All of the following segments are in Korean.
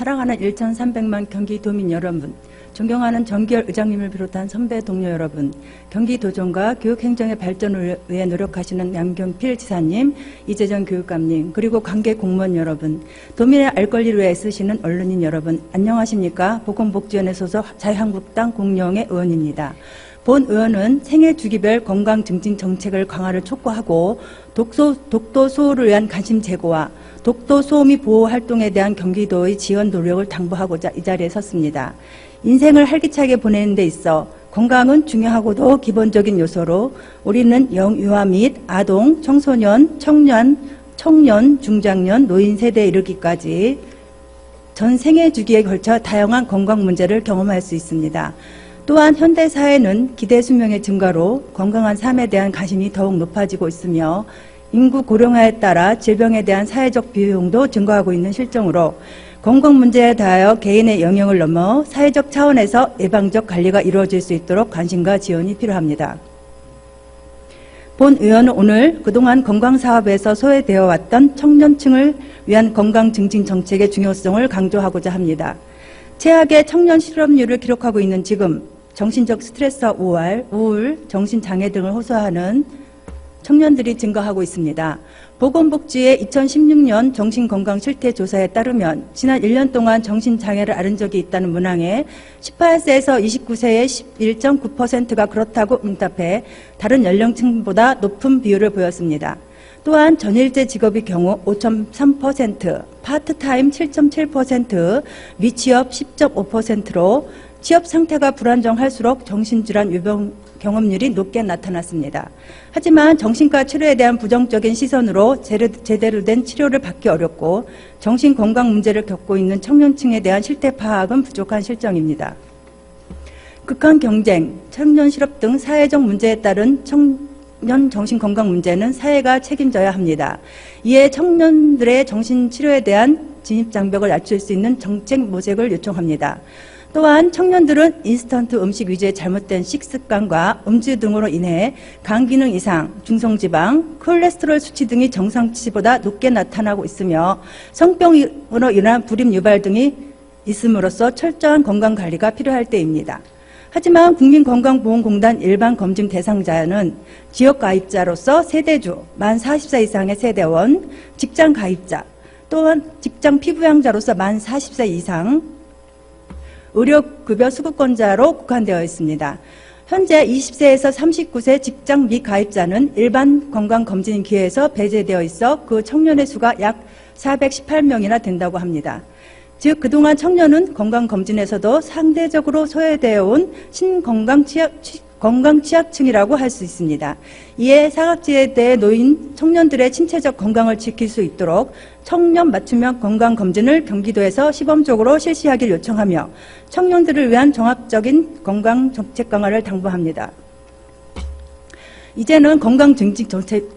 사랑하는 1,300만 경기도민 여러분, 존경하는 정기열 의장님을 비롯한 선배 동료 여러분, 경기도정과 교육행정의 발전을 위해 노력하시는 양경필 지사님, 이재정 교육감님, 그리고 관계 공무원 여러분, 도민의 알 권리를 위해 애쓰시는 언론인 여러분, 안녕하십니까? 보건복지원의 소속 자유한국당 공영의 의원입니다. 본 의원은 생애 주기별 건강 증진 정책을 강화를 촉구하고 독소, 독도 수호를 위한 관심 제고와 독도 수호 및 보호 활동에 대한 경기도의 지원 노력을 당부하고자 이 자리에 섰습니다. 인생을 활기차게 보내는 데 있어 건강은 중요하고도 기본적인 요소로 우리는 영유아 및 아동, 청소년, 청년, 청년, 중장년, 노인 세대에 이르기까지 전 생애 주기에 걸쳐 다양한 건강 문제를 경험할 수 있습니다. 또한 현대 사회는 기대 수명의 증가로 건강한 삶에 대한 관심이 더욱 높아지고 있으며 인구 고령화에 따라 질병에 대한 사회적 비용도 증가하고 있는 실정으로 건강 문제에 대하여 개인의 영역을 넘어 사회적 차원에서 예방적 관리가 이루어질 수 있도록 관심과 지원이 필요합니다. 본 의원은 오늘 그동안 건강사업에서 소외되어 왔던 청년층을 위한 건강 증진 정책의 중요성을 강조하고자 합니다. 최악의 청년 실업률을 기록하고 있는 지금 정신적 스트레스와 우울, 우울, 정신장애 등을 호소하는 청년들이 증가하고 있습니다. 보건복지의 2016년 정신건강실태조사에 따르면 지난 1년 동안 정신장애를 앓은 적이 있다는 문항에 18세에서 29세의 11.9%가 그렇다고 응답해 다른 연령층보다 높은 비율을 보였습니다. 또한 전일제 직업의 경우 5.3%, 파트타임 7.7%, 미취업 10.5%로 취업 상태가 불안정할수록 정신질환 유병 경험률이 높게 나타났습니다. 하지만 정신과 치료에 대한 부정적인 시선으로 제대로 된 치료를 받기 어렵고 정신 건강 문제를 겪고 있는 청년층에 대한 실태 파악은 부족한 실정입니다. 극한 경쟁, 청년 실업 등 사회적 문제에 따른 청 년 정신건강 문제는 사회가 책임져야 합니다. 이에 청년들의 정신치료에 대한 진입장벽을 낮출 수 있는 정책 모색을 요청합니다. 또한 청년들은 인스턴트 음식 위주의 잘못된 식습관과 음주 등으로 인해 간 기능 이상, 중성지방, 콜레스테롤 수치 등이 정상치보다 높게 나타나고 있으며 성병으로 인한 불임 유발 등이 있음으로써 철저한 건강 관리가 필요할 때입니다. 하지만 국민건강보험공단 일반 검진 대상자는 지역 가입자로서 세대주, 만 40세 이상의 세대원, 직장 가입자, 또한 직장 피부양자로서 만 40세 이상, 의료급여 수급권자로 국한되어 있습니다. 현재 20세에서 39세 직장 미가입자는 일반 건강검진 기회에서 배제되어 있어 그 청년의 수가 약 418명이나 된다고 합니다. 즉 그동안 청년은 건강검진에서도 상대적으로 소외되어 온 신건강 취약, 건강 취약층이라고 할 수 있습니다. 이에 사각지에 대해 노인 청년들의 신체적 건강을 지킬 수 있도록 청년 맞춤형 건강 검진을 경기도에서 시범적으로 실시하길 요청하며 청년들을 위한 종합적인 건강 정책 강화를 당부합니다. 이제는 건강 증진 정책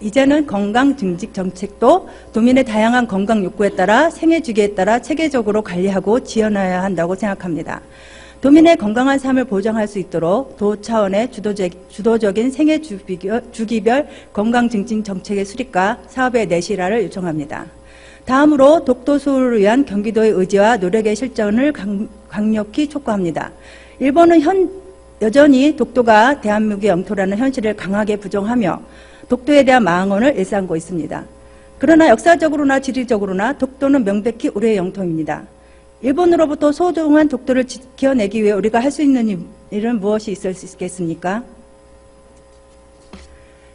이제는 건강 증직 정책도 도민의 다양한 건강 욕구에 따라 생애 주기에 따라 체계적으로 관리하고 지원해야 한다고 생각합니다. 도민의 건강한 삶을 보장할 수 있도록 도 차원의 주도적, 주도적 인 생애 주기별 건강 증진 정책의 수립과 사업의 내실화를 요청합니다. 다음으로 독도 수호를 위한 경기도의 의지와 노력의 실전을 강 력히 촉구합니다. 일본은 현, 여전히 독도가 대한민국의 영토라는 현실을 강하게 부정하며 독도에 대한 망언을 일삼고 있습니다. 그러나 역사적으로나 지리적으로나 독도는 명백히 우리의 영토입니다. 일본으로부터 소중한 독도를 지켜내기 위해 우리가 할 수 있는 일은 무엇이 있을 수 있겠습니까?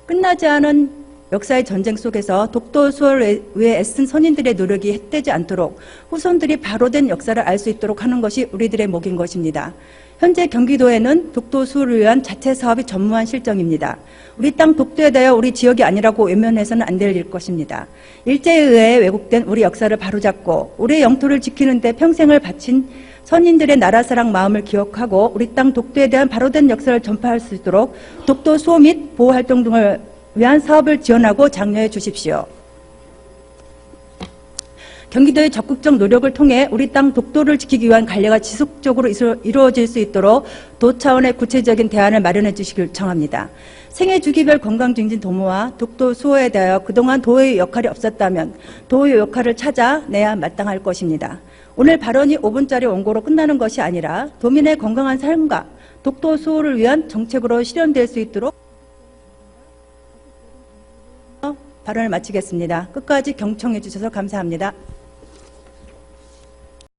끝나지 않은 역사의 전쟁 속에서 독도 수호를 위해 애쓴 선인들의 노력이 헛되지 않도록 후손들이 바로된 역사를 알 수 있도록 하는 것이 우리들의 목인 것입니다. 현재 경기도에는 독도 수호를 위한 자체 사업이 전무한 실정입니다. 우리 땅 독도에 대하여 우리 지역이 아니라고 외면해서는 안될 것입니다. 일제에 의해 왜곡된 우리 역사를 바로잡고 우리의 영토를 지키는 데 평생을 바친 선인들의 나라 사랑 마음을 기억하고 우리 땅 독도에 대한 바로된 역사를 전파할 수 있도록 독도 수호 및 보호 활동 등을 위한 사업을 지원하고 장려해 주십시오. 경기도의 적극적 노력을 통해 우리 땅 독도를 지키기 위한 관리가 지속적으로 이루어질 수 있도록 도 차원의 구체적인 대안을 마련해 주시길 청합니다. 생애 주기별 건강증진 도모와 독도 수호에 대하여 그동안 도의 역할이 없었다면 도의 역할을 찾아내야 마땅할 것입니다. 오늘 발언이 5분짜리 원고로 끝나는 것이 아니라 도민의 건강한 삶과 독도 수호를 위한 정책으로 실현될 수 있도록 발언을 마치겠습니다. 끝까지 경청해 주셔서 감사합니다.